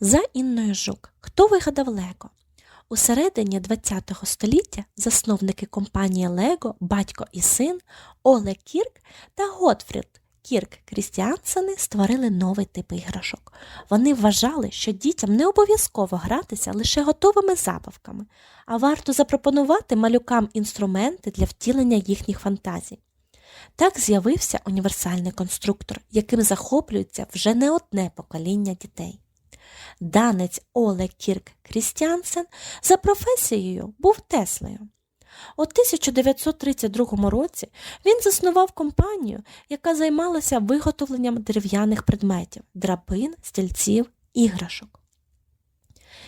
За Інною Жук. Хто вигадав Лего? У середині ХХ століття засновники компанії Лего, батько і син Оле Кірк та Готфрід Кірк Крістіансени створили новий тип іграшок. Вони вважали, що дітям не обов'язково гратися лише готовими забавками, а варто запропонувати малюкам інструменти для втілення їхніх фантазій. Так з'явився універсальний конструктор, яким захоплюється вже не одне покоління дітей. Данець Оле Кірк Крістіансен за професією був Теслею. У 1932 році він заснував компанію, яка займалася виготовленням дерев'яних предметів драбин, стільців, іграшок.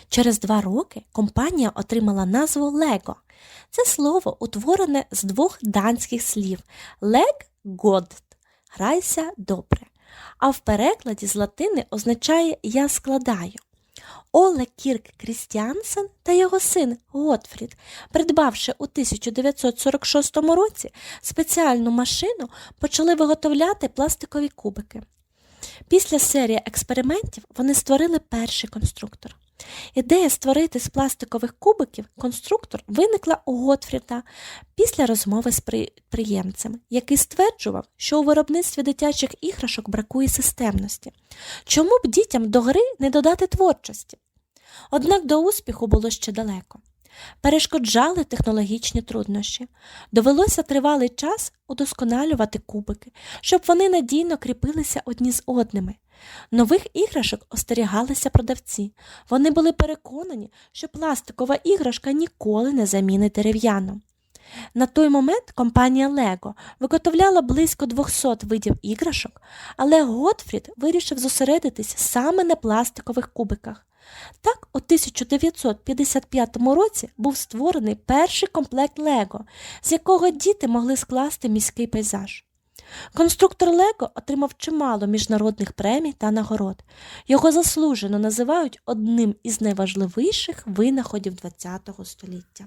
Через два роки компанія отримала назву Лего. Це слово утворене з двох данських слів лег годт грайся добре, а в перекладі з латини означає Я складаю. Оле Кірк Крістіансен та його син Готфрід, придбавши у 1946 році спеціальну машину, почали виготовляти пластикові кубики. Після серії експериментів вони створили перший конструктор. Ідея створити з пластикових кубиків конструктор виникла у Готфріда після розмови з підприємцем, який стверджував, що у виробництві дитячих іграшок бракує системності. Чому б дітям до гри не додати творчості? Однак до успіху було ще далеко. Перешкоджали технологічні труднощі. Довелося тривалий час удосконалювати кубики, щоб вони надійно кріпилися одні з одними. Нових іграшок остерігалися продавці. Вони були переконані, що пластикова іграшка ніколи не замінить дерев'яну. На той момент компанія Lego виготовляла близько 200 видів іграшок, але Готфрід вирішив зосередитись саме на пластикових кубиках. Так, у 1955 році був створений перший комплект Лего, з якого діти могли скласти міський пейзаж. Конструктор Лего отримав чимало міжнародних премій та нагород. Його заслужено називають одним із найважливіших винаходів ХХ століття.